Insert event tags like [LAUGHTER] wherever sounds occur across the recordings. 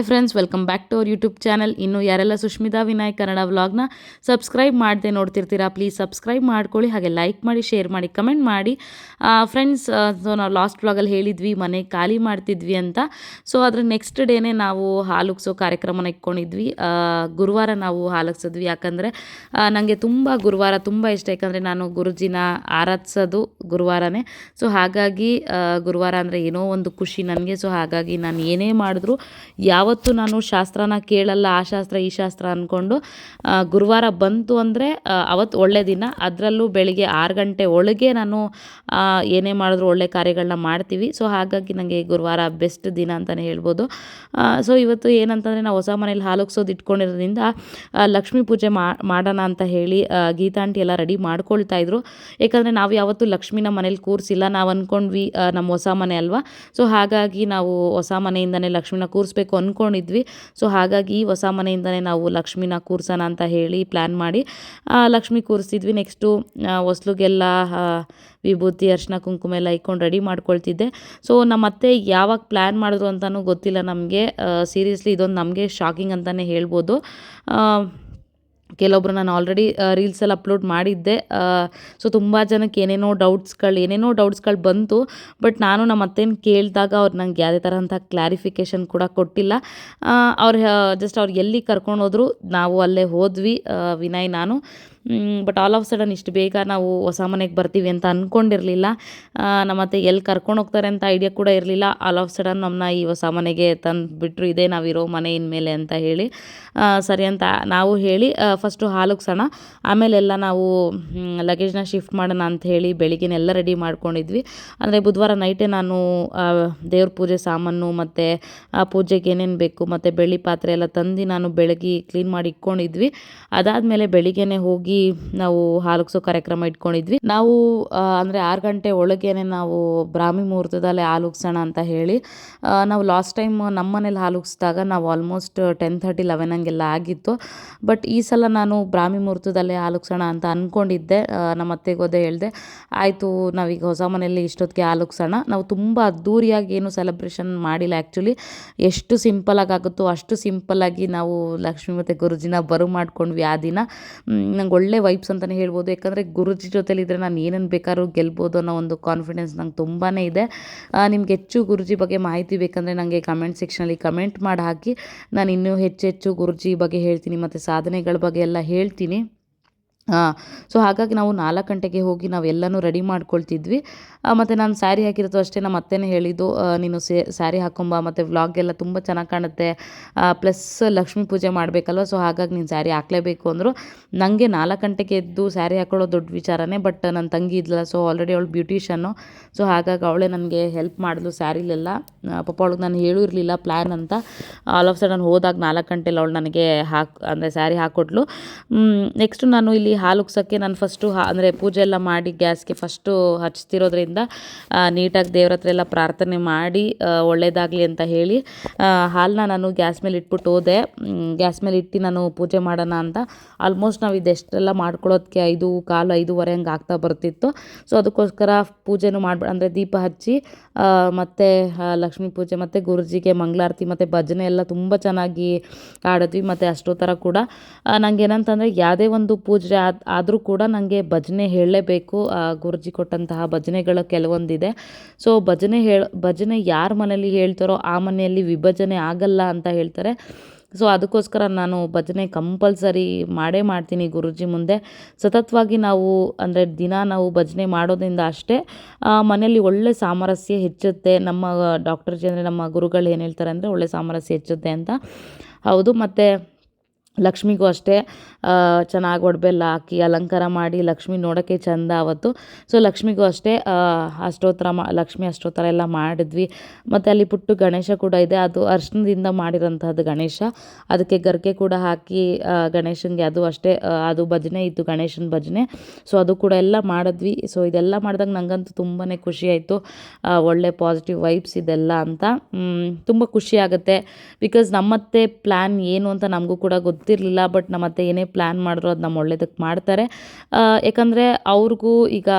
Hi friends welcome back to our YouTube channel ಇನ್ನು ಯಾರೆಲ್ಲ ಸುಷ್ಮಿತಾ ವಿನಾಯಕ್ ಕನ್ನಡ ವ್ಲಾಗ್ನ ಸಬ್ಸ್ಕ್ರೈಬ್ ಮಾಡದೆ ನೋಡ್ತಿರ್ತೀರಾ ಪ್ಲೀಸ್ ಸಬ್ಸ್ಕ್ರೈಬ್ ಮಾಡ್ಕೊಳ್ಳಿ. ಹಾಗೆ ಲೈಕ್ ಮಾಡಿ ಶೇರ್ ಮಾಡಿ ಕಮೆಂಟ್ ಮಾಡಿ. ಫ್ರೆಂಡ್ಸ್ ಸೊ ನಾವು ಲಾಸ್ಟ್ ವ್ಲಾಗಲ್ಲಿ ಹೇಳಿದ್ವಿ, ಮನೆ ಖಾಲಿ ಮಾಡ್ತಿದ್ವಿ ಅಂತ. ಸೊ ಅದ್ರ ನೆಕ್ಸ್ಟ್ ಡೇನೇ ನಾವು ಹಾಲುಗ್ಸೋ ಕಾರ್ಯಕ್ರಮನ ಇಟ್ಕೊಂಡಿದ್ವಿ. ಗುರುವಾರ ನಾವು ಹಾಲುಗ್ಸಿದ್ವಿ ಯಾಕಂದರೆ ನನಗೆ ತುಂಬ ಗುರುವಾರ ತುಂಬ ಇಷ್ಟ. ಯಾಕಂದರೆ ನಾನು ಗುರುಜಿನ ಆರಾಧಿಸೋದು ಗುರುವಾರನೇ. ಸೊ ಹಾಗಾಗಿ ಗುರುವಾರ ಅಂದರೆ ಏನೋ ಒಂದು ಖುಷಿ ನನಗೆ. ಸೊ ಹಾಗಾಗಿ ನಾನು ಏನೇ ಮಾಡಿದ್ರು ಯಾವತ್ತೂ ನಾನು ಶಾಸ್ತ್ರನ ಕೇಳಲ್ಲ, ಆ ಶಾಸ್ತ್ರ, ಈ ಶಾಸ್ತ್ರ ಅಂದ್ಕೊಂಡು ಗುರುವಾರ ಬಂತು ಅಂದರೆ ಅವತ್ತು ಒಳ್ಳೆ ದಿನ. ಅದರಲ್ಲೂ ಬೆಳಿಗ್ಗೆ ಆರು ಗಂಟೆ ಒಳಗೆ ನಾನು ಏನೇ ಮಾಡಿದ್ರು ಒಳ್ಳೆ ಕಾರ್ಯಗಳನ್ನ ಮಾಡ್ತೀವಿ. ಸೊ ಹಾಗಾಗಿ ನನಗೆ ಗುರುವಾರ ಬೆಸ್ಟ್ ದಿನ ಅಂತಲೇ ಹೇಳ್ಬೋದು. ಸೊ ಇವತ್ತು ಏನಂತಂದರೆ ನಾವು ಹೊಸ ಮನೇಲಿ ಹಾಲುಗ್ಸೋದು ಇಟ್ಕೊಂಡಿರೋದ್ರಿಂದ ಲಕ್ಷ್ಮೀ ಪೂಜೆ ಮಾಡೋಣ ಅಂತ ಹೇಳಿ ಗೀತಾಂಟಿ ಎಲ್ಲ ರೆಡಿ ಮಾಡ್ಕೊಳ್ತಾ ಇದ್ರು. ಯಾಕಂದರೆ ನಾವು ಯಾವತ್ತೂ ಲಕ್ಷ್ಮಿನ ಮನೇಲಿ ಕೂರಿಸಿಲ್ಲ ನಾವು ಅಂದ್ಕೊಂಡ್ವಿ ನಮ್ಮ ಹೊಸ ಮನೆ ಅಲ್ವಾ. ಸೊ ಹಾಗಾಗಿ ನಾವು ಹೊಸ ಮನೆಯಿಂದನೇ ಲಕ್ಷ್ಮೀನ ಕೂರಿಸ್ಬೇಕು ಅಂದ್ಕೊಂಡಿದ್ವಿ ಸೊ ಹಾಗಾಗಿ ಈ ಹೊಸ ಮನೆಯಿಂದನೇ ನಾವು ಲಕ್ಷ್ಮಿನ ಕೂರ್ಸೋಣ ಅಂತ ಹೇಳಿ ಪ್ಲ್ಯಾನ್ ಮಾಡಿ. ಲಕ್ಷ್ಮಿ ಕೂರಿಸಿದ್ವಿ. ನೆಕ್ಸ್ಟು ಹೊಸ್ಲಿಗೆಲ್ಲ ವಿಭೂತಿ, ಅರ್ಶಿನ, ಕುಂಕುಮ ಎಲ್ಲ ಇಕ್ಕೊಂಡು ರೆಡಿ ಮಾಡ್ಕೊಳ್ತಿದ್ದೆ. ಸೊ ನಮ್ಮ ಅತ್ತೆ ಯಾವಾಗ ಪ್ಲ್ಯಾನ್ ಮಾಡಿದ್ರು ಅಂತಲೂ ಗೊತ್ತಿಲ್ಲ ನಮಗೆ. ಸೀರಿಯಸ್ಲಿ ಇದೊಂದು ನಮಗೆ ಶಾಕಿಂಗ್ ಅಂತಲೇ ಹೇಳ್ಬೋದು. ಕೆಲವೊಬ್ರು ನಾನು ಆಲ್ರೆಡಿ ರೀಲ್ಸಲ್ಲಿ ಅಪ್ಲೋಡ್ ಮಾಡಿದ್ದೆ. ಸೊ ತುಂಬ ಜನಕ್ಕೆ ಏನೇನೋ ಡೌಟ್ಸ್ಗಳು ಏನೇನೋ ಡೌಟ್ಸ್ಗಳು ಬಂತು. ಬಟ್ ನಾನು ನಮ್ಮ ಅತ್ತೇನು ಕೇಳಿದಾಗ ಅವ್ರು ನನಗೆ ಯಾವುದೇ ಥರದಂಥ ಕ್ಲಾರಿಫಿಕೇಷನ್ ಕೂಡ ಕೊಟ್ಟಿಲ್ಲ. ಅವ್ರು ಜಸ್ಟ್ ಅವ್ರು ಎಲ್ಲಿ ಕರ್ಕೊಂಡು ಹೋದ್ರು, ನಾವು ಅಲ್ಲೇ ಹೋದ್ವಿ ವಿನಯ್, ನಾನು. ಬಟ್ ಆಲ್ ಆಫ್ ಸಡನ್ ಇಷ್ಟು ಬೇಗ ನಾವು ಹೊಸ ಮನೆಗೆ ಬರ್ತೀವಿ ಅಂತ ಅಂದ್ಕೊಂಡಿರಲಿಲ್ಲ ನಮ್ಮ ಅತ್ತೆ ಎಲ್ಲಿ ಕರ್ಕೊಂಡು ಹೋಗ್ತಾರೆ ಅಂತ ಐಡಿಯಾ ಕೂಡ ಇರಲಿಲ್ಲ. ಆಲ್ ಆಫ್ ಸಡನ್ ನಮ್ಮನ್ನ ಈ ಹೊಸ ಮನೆಗೆ ತಂದು ಬಿಟ್ಟರು ಇದೇ ನಾವಿರೋ ಮನೆ ಇನ್ಮೇಲೆ ಅಂತ ಹೇಳಿ. ಸರಿ ಅಂತ ನಾವು ಹೇಳಿ ಫಸ್ಟು ಹಾಲುಗ್ಸೋಣ. ಆಮೇಲೆಲ್ಲ ನಾವು ಲಗೇಜ್ನ ಶಿಫ್ಟ್ ಮಾಡೋಣ ಅಂತ ಹೇಳಿ ಬೆಳಿಗ್ಗೆನೆಲ್ಲ ರೆಡಿ ಮಾಡ್ಕೊಂಡಿದ್ವಿ. ಅಂದರೆ ಬುಧವಾರ ನೈಟೇ ನಾನು ದೇವ್ರ ಪೂಜೆ ಸಾಮಾನು ಮತ್ತು, ಆ, ಪೂಜೆಗೆ ಏನೇನು ಬೇಕು ಮತ್ತು ಬೆಳ್ಳಿ ಪಾತ್ರೆ ಎಲ್ಲ ತಂದು ನಾನು ಬೆಳಗ್ಗೆ ಕ್ಲೀನ್ ಮಾಡಿ ಇಟ್ಕೊಂಡಿದ್ವಿ. ಅದಾದಮೇಲೆ ಬೆಳಿಗ್ಗೆನೆ ಹೋಗಿ ನಾವು ಹಾಲುಗ್ಸೋ ಕಾರ್ಯಕ್ರಮ ಇಟ್ಕೊಂಡಿದ್ವಿ. ನಾವು ಅಂದರೆ ಆರು ಗಂಟೆ ಒಳಗೇನೆ ನಾವು ಬ್ರಾಹ್ಮಿ ಮುಹೂರ್ತದಲ್ಲೇ ಹಾಲುಗ್ಸೋಣ ಅಂತ ಹೇಳಿ ನಾವು ಲಾಸ್ಟ್ ಟೈಮ್ ನಮ್ಮ ಮನೇಲಿ ಹಾಲುಗ್ಸಿದಾಗ ನಾವು ಆಲ್ಮೋಸ್ಟ್ ಟೆನ್ ತರ್ಟಿ ಲೆವೆನ್ ಹಂಗೆಲ್ಲ ಆಗಿತ್ತು. ಬಟ್ ಈ ಸಲ ನಾನು ಬ್ರಾಹ್ಮಿ ಮುಹೂರ್ತದಲ್ಲೇ ಹಾಲುಗ್ಸೋಣ ಅಂತ ಅಂದ್ಕೊಂಡಿದ್ದೆ ನಮ್ಮ ಅತ್ತೆಗೋದೆ ಹೇಳಿದೆ, ಆಯಿತು, ನಾವೀಗ ಹೊಸ ಮನೆಯಲ್ಲಿ ಇಷ್ಟೊತ್ತಿಗೆ ಹಾಲುಗ್ಸೋಣ. ನಾವು ತುಂಬ ಅದ್ದೂರಿಯಾಗಿ ಏನು ಸೆಲೆಬ್ರೇಷನ್ ಮಾಡಿಲ್ಲ ಆ್ಯಕ್ಚುಲಿ ಎಷ್ಟು ಸಿಂಪಲಾಗಿ ಆಗುತ್ತೋ ಅಷ್ಟು ಸಿಂಪಲ್ಲಾಗಿ ನಾವು ಲಕ್ಷ್ಮೀ ಮತ್ತು ಗುರುಜಿನ ಬರು ಮಾಡ್ಕೊಂಡ್ವಿ ಆ ದಿನ. ನಂಗೆ ಒಳ್ಳೆ ವೈಬ್ಸ್ ಅಂತಲೇ ಹೇಳ್ಬೋದು. ಯಾಕಂದರೆ ಗುರುಜಿ ಜೊತೆಲಿದ್ದರೆ ನಾನು ಏನೇನು ಬೇಕಾದ್ರೂ ಗೆಲ್ಬೋದು ಅನ್ನೋ ಒಂದು ಕಾನ್ಫಿಡೆನ್ಸ್ ನಂಗೆ ತುಂಬಾ ಇದೆ. ನಿಮ್ಗೆ ಹೆಚ್ಚು ಗುರುಜಿ ಬಗ್ಗೆ ಮಾಹಿತಿ ಬೇಕಂದರೆ ನನಗೆ ಕಮೆಂಟ್ ಸೆಕ್ಷನಲ್ಲಿ ಕಮೆಂಟ್ ಮಾಡಿ ಹಾಕಿ. ನಾನು ಇನ್ನೂ ಹೆಚ್ಚು ಹೆಚ್ಚು ಗುರುಜಿ ಬಗ್ಗೆ ಹೇಳ್ತೀನಿ, ಮತ್ತು ಸಾಧನೆಗಳ ಬಗ್ಗೆ ಎಲ್ಲ ಹೇಳ್ತೀನಿ. ಹಾಂ ಸೊ ಹಾಗಾಗಿ ನಾವು ನಾಲ್ಕು ಗಂಟೆಗೆ ಹೋಗಿ ನಾವೆಲ್ಲನೂ ರೆಡಿ ಮಾಡ್ಕೊಳ್ತಿದ್ವಿ. ಮತ್ತು ನಾನು ಸ್ಯಾರಿ ಹಾಕಿರೋದು ಅಷ್ಟೇ, ನಮ್ಮ ಅತ್ತೆನೇ ಹೇಳಿದ್ದು ನೀನು ಸೇ ಸ್ಯಾರಿ ಹಾಕೊಂಬ, ಮತ್ತು ವ್ಲಾಗೆಲ್ಲ ತುಂಬ ಚೆನ್ನಾಗಿ ಕಾಣುತ್ತೆ ಪ್ಲಸ್ ಲಕ್ಷ್ಮೀ ಪೂಜೆ ಮಾಡಬೇಕಲ್ವ ಸೊ ಹಾಗಾಗಿ ನೀನು ಸ್ಯಾರಿ ಹಾಕಲೇಬೇಕು ಅಂದರು. ನನಗೆ ನಾಲ್ಕು ಗಂಟೆಗೆ ಎದ್ದು ಸ್ಯಾರಿ ಹಾಕೊಳ್ಳೋ ದೊಡ್ಡ ವಿಚಾರನೇ ಬಟ್ ನನ್ನ ತಂಗಿ ಇದ್ಲಲ್ಲ ಸೊ ಆಲ್ರೆಡಿ ಅವಳು ಬ್ಯೂಟಿಷನ್ನು ಸೊ ಹಾಗಾಗಿ ಅವಳೇ ನನಗೆ ಹೆಲ್ಪ್ ಮಾಡಿದ್ಲು ಸ್ಯಾರಿಲೆಲ್ಲ ಪಾಪ ಅವಳಿಗೆ ನಾನು ಹೇಳೂ ಇರಲಿಲ್ಲ ಪ್ಲ್ಯಾನ್ ಅಂತ. ಆಲ್ ಆಫ್ ಸಡನ್ ಹೋದಾಗ ನಾಲ್ಕು ಗಂಟೆಲಿ ಅವಳು ನನಗೆ ಹಾಕ್, ಅಂದರೆ ಸ್ಯಾರಿ ಹಾಕ್ಕೊಟ್ಲು ನೆಕ್ಸ್ಟು ನಾನು ಇಲ್ಲಿ ಹಾಲು ಉಗ್ಸೋಕ್ಕೆ ನಾನು ಫಸ್ಟು ಹಾ, ಅಂದರೆ ಪೂಜೆ ಎಲ್ಲ ಮಾಡಿ ಗ್ಯಾಸ್ಗೆ ಫಸ್ಟು ಹಚ್ತಿರೋದ್ರಿಂದ ನೀಟಾಗಿ ದೇವ್ರ ಹತ್ರ ಎಲ್ಲ ಪ್ರಾರ್ಥನೆ ಮಾಡಿ ಒಳ್ಳೇದಾಗಲಿ ಅಂತ ಹೇಳಿ ಹಾಲನ್ನ ನಾನು ಗ್ಯಾಸ್ ಮೇಲೆ ಇಟ್ಬಿಟ್ಟು ಹೋದೆ. ಗ್ಯಾಸ್ ಮೇಲೆ ಇಟ್ಟು ನಾನು ಪೂಜೆ ಮಾಡೋಣ ಅಂತ ಆಲ್ಮೋಸ್ಟ್ ನಾವು ಇದೆಷ್ಟೆಲ್ಲ ಮಾಡ್ಕೊಳ್ಳೋದಕ್ಕೆ ಐದು ಕಾಲು ಐದೂವರೆ ಹಂಗೆ ಆಗ್ತಾ ಬರ್ತಿತ್ತು. ಸೊ ಅದಕ್ಕೋಸ್ಕರ ಪೂಜೆನೂ ಮಾಡ್ಬ, ಅಂದರೆ ದೀಪ ಹಚ್ಚಿ ಮತ್ತು ಲಕ್ಷ್ಮೀ ಪೂಜೆ ಮತ್ತು ಗುರುಜಿಗೆ ಮಂಗಳಾರತಿ ಮತ್ತು ಭಜನೆ ಎಲ್ಲ ತುಂಬ ಚೆನ್ನಾಗಿ ಆಡಿದ್ವಿ. ಮತ್ತು ಅಷ್ಟೋ ಥರ ಕೂಡ ನನಗೆ ಏನಂತಂದರೆ ಯಾವುದೇ ಒಂದು ಪೂಜೆ ಆದರೂ ಕೂಡ ನನಗೆ ಭಜನೆ ಹೇಳಲೇಬೇಕು. ಗುರುಜಿ ಕೊಟ್ಟಂತಹ ಭಜನೆಗಳು ಕೆಲವೊಂದಿದೆ. ಸೊ ಭಜನೆ ಹೇಳ, ಭಜನೆ ಯಾರ ಮನೇಲಿ ಹೇಳ್ತಾರೋ ಆ ಮನೆಯಲ್ಲಿ ವಿಭಜನೆ ಆಗಲ್ಲ ಅಂತ ಹೇಳ್ತಾರೆ. ಸೊ ಅದಕ್ಕೋಸ್ಕರ ನಾನು ಭಜನೆ ಕಂಪಲ್ಸರಿ ಮಾಡೇ ಮಾಡ್ತೀನಿ ಗುರುಜಿ ಮುಂದೆ. ಸತತವಾಗಿ ನಾವು, ಅಂದರೆ ದಿನ ನಾವು ಭಜನೆ ಮಾಡೋದ್ರಿಂದ ಅಷ್ಟೇ ಮನೆಯಲ್ಲಿ ಒಳ್ಳೆ ಸಾಮರಸ್ಯ ಹೆಚ್ಚುತ್ತೆ. ನಮ್ಮ ಡಾಕ್ಟರ್ ಜಿ ಅಂದರೆ ನಮ್ಮ ಗುರುಗಳು ಏನು ಹೇಳ್ತಾರೆ ಅಂದರೆ ಒಳ್ಳೆ ಸಾಮರಸ್ಯ ಹೆಚ್ಚುತ್ತೆ ಅಂತ. ಹೌದು, ಮತ್ತು ಲಕ್ಷ್ಮಿಗೂ ಅಷ್ಟೇ ಚೆನ್ನಾಗಿ ಒಡಬೆಲ್ಲ ಹಾಕಿ ಅಲಂಕಾರ ಮಾಡಿ ಲಕ್ಷ್ಮಿ ನೋಡೋಕ್ಕೆ ಚಂದ ಅವತ್ತು ಸೊ ಲಕ್ಷ್ಮಿಗೂ ಅಷ್ಟೇ ಅಷ್ಟೋತ್ತರ ಮಾ, ಲಕ್ಷ್ಮಿ ಅಷ್ಟೋತ್ತರ ಎಲ್ಲ ಮಾಡಿದ್ವಿ. ಮತ್ತು ಅಲ್ಲಿ ಪುಟ್ಟು ಗಣೇಶ ಕೂಡ ಇದೆ. ಅದು ಅರ್ಶನದಿಂದ ಮಾಡಿರೋಂಥದ್ದು ಗಣೇಶ. ಅದಕ್ಕೆ ಗರ್ಗೆ ಕೂಡ ಹಾಕಿ ಗಣೇಶನಿಗೆ ಅದು ಅಷ್ಟೇ ಅದು ಭಜನೆ ಇತ್ತು, ಗಣೇಶನ ಭಜನೆ. ಸೊ ಅದು ಕೂಡ ಎಲ್ಲ ಮಾಡಿದ್ವಿ. ಸೊ ಇದೆಲ್ಲ ಮಾಡಿದಾಗ ನನಗಂತೂ ತುಂಬಾ ಖುಷಿ ಆಯಿತು. ಒಳ್ಳೆ ಪಾಸಿಟಿವ್ ವೈಬ್ಸ್ ಇದೆಲ್ಲ ಅಂತ. ತುಂಬ ಖುಷಿ ಆಗುತ್ತೆ. ಬಿಕಾಸ್ ನಮ್ಮತ್ತೆ ಪ್ಲ್ಯಾನ್ ಏನು ಅಂತ ನಮಗೂ ಕೂಡ ಗೊತ್ತಿಲ್ಲ. ಗೊತ್ತಿರಲಿಲ್ಲ ಬಟ್ ನಮ್ಮ ಅತ್ತೆ ಏನೇ ಪ್ಲ್ಯಾನ್ ಮಾಡಿದ್ರು ಅದು ನಮ್ಮ ಒಳ್ಳೇದಕ್ಕೆ ಮಾಡ್ತಾರೆ. ಯಾಕಂದರೆ ಅವ್ರಿಗೂ ಈಗ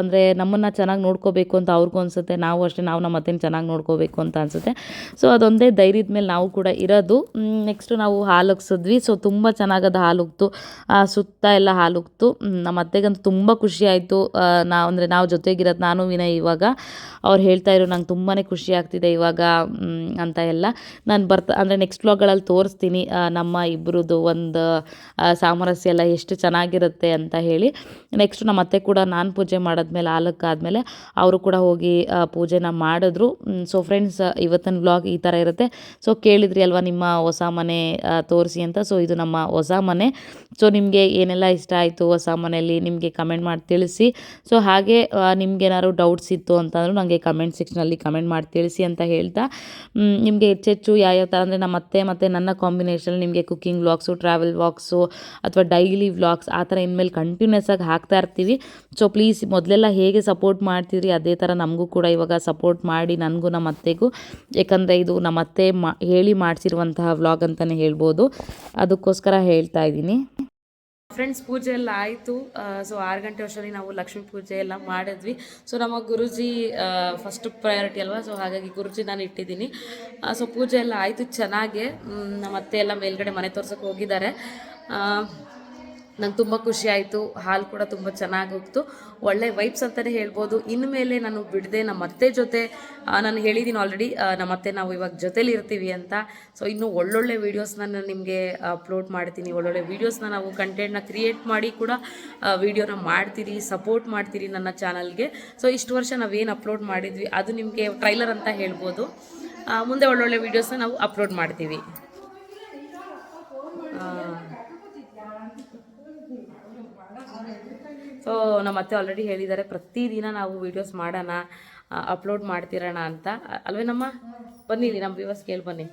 ಅಂದರೆ ನಮ್ಮನ್ನು ಚೆನ್ನಾಗಿ ನೋಡ್ಕೋಬೇಕು ಅಂತ ಅವ್ರಿಗೂ ಅನಿಸುತ್ತೆ. ನಾವು ಅಷ್ಟೇ ನಾವು ನಮ್ಮ ಅತ್ತೆನ ಚೆನ್ನಾಗಿ ನೋಡ್ಕೋಬೇಕು ಅಂತ ಅನಿಸುತ್ತೆ. ಸೊ ಅದೊಂದೇ ಧೈರ್ಯದ ಮೇಲೆ ನಾವು ಕೂಡ ಇರೋದು. ನೆಕ್ಸ್ಟು ನಾವು ಹಾಲುಗ್ಸಿದ್ವಿ ಸೊ ತುಂಬ ಚೆನ್ನಾಗದು ಹಾಲು ಉಗ್ತು. ಆ, ಸುತ್ತ ಎಲ್ಲ ಹಾಲು ಉಗ್ತು. ಮ್, ನಮ್ಮ ಅತ್ತೆಗಂತೂ ತುಂಬ ಖುಷಿ ಆಯಿತು. ನಾವು ಅಂದರೆ ನಾವು ಜೊತೆಗಿರೋದು ನಾನು ವಿನಯ್ ಇವಾಗ. ಅವ್ರು ಹೇಳ್ತಾ ಇರೋ ನಂಗೆ ತುಂಬಾ ಖುಷಿ ಆಗ್ತಿದೆ ಇವಾಗ ಅಂತ ಎಲ್ಲ. ನಾನು ಬರ್ತಾ ಅಂದರೆ ನೆಕ್ಸ್ಟ್ ವ್ಲಾಗ್ಗಳಲ್ಲಿ ತೋರಿಸ್ತೀನಿ. ನಮ್ಮ ನಮ್ಮ ಇಬ್ಬರದ್ದು ಒಂದು ಸಾಮರಸ್ಯ ಎಲ್ಲ ಎಷ್ಟು ಚೆನ್ನಾಗಿರುತ್ತೆ ಅಂತ ಹೇಳಿ. ನೆಕ್ಸ್ಟ್ ನಮ್ಮ ಅತ್ತೆ ಕೂಡ ನಾನು ಪೂಜೆ ಮಾಡಿದ್ಮೇಲೆ ಆಲಕ್ಕಾದಮೇಲೆ ಅವರು ಕೂಡ ಹೋಗಿ ಪೂಜೆನ ಮಾಡಿದ್ರು. ಸೊ ಫ್ರೆಂಡ್ಸ್ ಇವತ್ತಿನ ಬ್ಲಾಗ್ ಈ ಥರ ಇರುತ್ತೆ. ಸೊ ಕೇಳಿದ್ರಿ ಅಲ್ವಾ ನಿಮ್ಮ ಹೊಸ ಮನೆ ತೋರಿಸಿ ಅಂತ. ಸೊ ಇದು ನಮ್ಮ ಹೊಸ ಮನೆ. ಸೊ ನಿಮಗೆ ಏನೆಲ್ಲ ಇಷ್ಟ ಆಯಿತು ಹೊಸ ಮನೆಯಲ್ಲಿ ನಿಮಗೆ ಕಮೆಂಟ್ ಮಾಡಿ ತಿಳಿಸಿ. ಸೊ ಹಾಗೆ ನಿಮ್ಗೇನಾದ್ರು ಡೌಟ್ಸ್ ಇತ್ತು ಅಂತಂದ್ರೆ ನನಗೆ ಕಮೆಂಟ್ ಸೆಕ್ಷನಲ್ಲಿ ಕಮೆಂಟ್ ಮಾಡಿ ತಿಳಿಸಿ ಅಂತ ಹೇಳ್ತಾ. ನಿಮಗೆ ಹೆಚ್ಚೆಚ್ಚು ಯಾವ್ಯಾವ ಥರ ಅಂದರೆ ನಮ್ಮ ಅತ್ತೆ ಮತ್ತು ನನ್ನ ಕಾಂಬಿನೇಷನ್ ನಿಮಗೆ ಕುಕ್ಕಿಂಗ್ ವ್ಲಾಗ್ಸು ಟ್ರಾವೆಲ್ ವ್ಲಾಗ್ಸು ಅಥವಾ ಡೈಲಿ ವ್ಲಾಗ್ಸ್ ಆ ಥರ ಇನ್ಮೇಲೆ ಕಂಟಿನ್ಯೂಸ್ ಆಗಿ ಹಾಕ್ತಾ ಇರ್ತೀವಿ. ಸೊ ಪ್ಲೀಸ್ ಮೊದಲೆಲ್ಲ ಹೇಗೆ ಸಪೋರ್ಟ್ ಮಾಡ್ತಿದ್ರಿ, ಅದೇ ಥರ ನಮಗೂ ಕೂಡ ಇವಾಗ ಸಪೋರ್ಟ್ ಮಾಡಿ, ನನಗೂ ನಮ್ಮ ಅತ್ತೆಗೂ. ಯಾಕಂದರೆ ಇದು ನಮ್ಮ ಅತ್ತೆ ಮಾ, ಹೇಳಿ ಮಾಡಿಸಿರುವಂತಹ ವ್ಲಾಗ್ ಅಂತಲೇ ಹೇಳ್ಬೋದು. ಅದಕ್ಕೋಸ್ಕರ ಹೇಳ್ತಾ ಇದ್ದೀನಿ. ಫ್ರೆಂಡ್ಸ್ ಪೂಜೆ ಎಲ್ಲ ಆಯಿತು. ಸೊ ಆರು ಗಂಟೆ ವರ್ಷದಲ್ಲಿ ನಾವು ಲಕ್ಷ್ಮೀ ಪೂಜೆ ಎಲ್ಲ ಮಾಡಿದ್ವಿ. ಸೊ ನಮ್ಮ ಗುರುಜಿ ಫಸ್ಟ್ ಪ್ರಯಾರಿಟಿ ಅಲ್ವಾ? ಸೊ ಹಾಗಾಗಿ ಗುರುಜಿ ನಾನು ಇಟ್ಟಿದ್ದೀನಿ. ಸೊ ಪೂಜೆ ಎಲ್ಲ ಆಯಿತು ಚೆನ್ನಾಗೆ. ನಮ್ಮ ಅತ್ತೆ ಎಲ್ಲ ಮೇಲ್ಗಡೆ ಮನೆ ತೋರ್ಸೋಕೆ ಹೋಗಿದ್ದಾರೆ. ನಂಗೆ ತುಂಬ ಖುಷಿ ಆಯಿತು. ಹಾಲು ಕೂಡ ತುಂಬ ಚೆನ್ನಾಗಿ ಹೋಗ್ತು. ಒಳ್ಳೆ ವೈಬ್ಸ್ ಅಂತಲೇ ಹೇಳ್ಬೋದು. ಇನ್ಮೇಲೆ ನಾನು ಬಿಡದೆ ನಮ್ಮ ಅತ್ತೆ ಜೊತೆ. ನಾನು ಹೇಳಿದ್ದೀನಿ ಆಲ್ರೆಡಿ ನಮ್ಮ ಅತ್ತೆ ನಾವು ಇವಾಗ ಜೊತೇಲಿ ಇರ್ತೀವಿ ಅಂತ. ಸೊ ಇನ್ನೂ ಒಳ್ಳೊಳ್ಳೆ ವೀಡಿಯೋಸ್ನ ನಾನು ನಿಮಗೆ ಅಪ್ಲೋಡ್ ಮಾಡ್ತೀನಿ. ಒಳ್ಳೊಳ್ಳೆ ವೀಡಿಯೋಸ್ನ ನಾವು ಕಂಟೆಂಟ್ನ ಕ್ರಿಯೇಟ್ ಮಾಡಿ ಕೂಡ ವೀಡಿಯೋನ ಮಾಡ್ತೀರಿ ಸಪೋರ್ಟ್ ಮಾಡ್ತೀರಿ ನನ್ನ ಚಾನಲ್ಗೆ ಸೊ ಇಷ್ಟು ವರ್ಷ ನಾವೇನು ಅಪ್ಲೋಡ್ ಮಾಡಿದ್ವಿ, ಅದು ನಿಮಗೆ ಟ್ರೈಲರ್ ಅಂತ ಹೇಳ್ಬೋದು. ಮುಂದೆ ಒಳ್ಳೊಳ್ಳೆ ವೀಡಿಯೋಸ್ನ ನಾವು ಅಪ್ಲೋಡ್ ಮಾಡ್ತೀವಿ. ಸೊ ನಮ್ಮ ಅತ್ತೆ ಆಲ್ರೆಡಿ ಹೇಳಿದ್ದಾರೆ ಪ್ರತಿದಿನ ನಾವು ವೀಡಿಯೋಸ್ ಮಾಡೋಣ ಅಪ್ಲೋಡ್ ಮಾಡ್ತಿರೋಣ ಅಂತ. ಅಲ್ವೇ ನಮ್ಮ? ಬನ್ನಿ ನಮ್ಮ ವ್ಯೂವರ್ಸ್ ಕೇಳಿ ಬನ್ನಿ. [LAUGHS]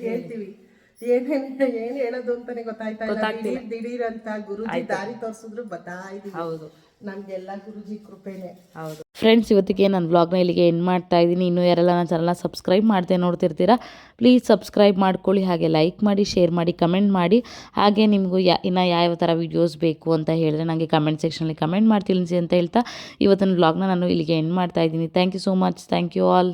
ಹೇಳ್ತೀವಿ. ಏನ್ ಹೇಳೋದು ಅಂತಾನೆ ಗೊತ್ತಾಯ್ತಾ ದಿಢೀರ್ ಅಂತ ಗುರುಜಿ ದಾರಿ ತೋರಿಸಿದ್ರು ಬತ್ತಾ ಹೌದು. ನಮ್ಗೆಲ್ಲ ಗುರುಜಿ ಕೃಪೆನೆ. ಹೌದು. ಫ್ರೆಂಡ್ಸ್ ಇವತ್ತಿಗೆ ನಾನು ವ್ಲಾಗ್ನ ಇಲ್ಲಿಗೆ ಎಂಡ್ ಮಾಡ್ತಾ ಇದ್ದೀನಿ. ಇನ್ನೂ ಯಾರೆಲ್ಲ ನನ್ನ ಚಾನಲ್ನ ಸಬ್ಸ್ಕ್ರೈಬ್ ಮಾಡ್ದೆ ನೋಡ್ತಿರ್ತೀರಾ ಪ್ಲೀಸ್ ಸಬ್ಸ್ಕ್ರೈಬ್ ಮಾಡ್ಕೊಳ್ಳಿ, ಹಾಗೆ ಲೈಕ್ ಮಾಡಿ ಶೇರ್ ಮಾಡಿ ಕಮೆಂಟ್ ಮಾಡಿ. ಹಾಗೆ ನಿಮಗೂ ಯಾ, ಇನ್ನು ಯಾವ ಥರ ವೀಡಿಯೋಸ್ ಬೇಕು ಅಂತ ಹೇಳಿದ್ರೆ ನನಗೆ ಕಮೆಂಟ್ ಸೆಕ್ಷನಲ್ಲಿ ಕಮೆಂಟ್ ಮಾಡಿ ಅಂತ ಹೇಳ್ತಾ, ಇವತ್ತಿನ ವ್ಲಾಗ್ನ ನಾನು ಇಲ್ಲಿಗೆ ಎಂಡ್ ಮಾಡ್ತಾ ಇದ್ದೀನಿ. Thank you so much thank you all